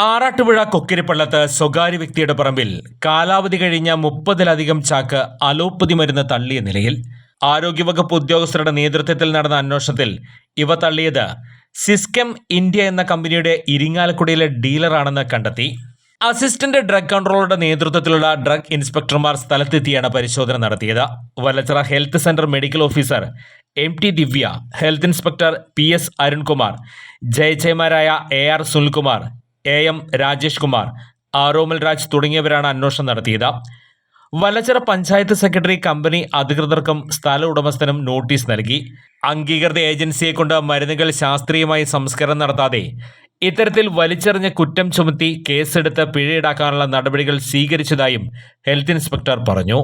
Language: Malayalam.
ആറാട്ടുപുഴ കൊക്കിരിപ്പള്ളത്ത് സ്വകാര്യ വ്യക്തിയുടെ പറമ്പിൽ കാലാവധി കഴിഞ്ഞ മുപ്പതിലധികം ചാക്ക് അലോപ്പതി മരുന്ന് തള്ളിയ നിലയിൽ ആരോഗ്യവകുപ്പ് ഉദ്യോഗസ്ഥരുടെ നേതൃത്വത്തിൽ നടന്ന അന്വേഷണത്തിൽ ഇവ തള്ളിയത് സിസ്കെം ഇന്ത്യ എന്ന കമ്പനിയുടെ ഇരിങ്ങാലക്കുടയിലെ ഡീലറാണെന്ന് കണ്ടെത്തി. അസിസ്റ്റന്റ് ഡ്രഗ് കൺട്രോളറുടെ നേതൃത്വത്തിലുള്ള ഡ്രഗ് ഇൻസ്പെക്ടർമാർ സ്ഥലത്തെത്തിയാണ് പരിശോധന നടത്തിയത്. Valachira health centre medical officer M T Divya health inspector P S Arunkumar ജയജയമാരായ A R Sunilkumar A M Rajesh Kumar Aromal Raj തുടങ്ങിയവരാണ് അന്വേഷണം നടത്തിയത്. വലച്ചിറ പഞ്ചായത്ത് സെക്രട്ടറി കമ്പനി അധികൃതർക്കും സ്ഥല ഉടമസ്ഥനും നോട്ടീസ് നൽകി. അംഗീകൃത ഏജൻസിയെ കൊണ്ട് മരുന്നുകൾ ശാസ്ത്രീയമായി സംസ്കരണം നടത്താതെ ഇത്തരത്തിൽ വലിച്ചെറിഞ്ഞ കുറ്റം ചുമത്തി കേസെടുത്ത് പിഴ ഈടാക്കാനുള്ള നടപടികൾ സ്വീകരിച്ചതായും ഹെൽത്ത് ഇൻസ്പെക്ടർ പറഞ്ഞു.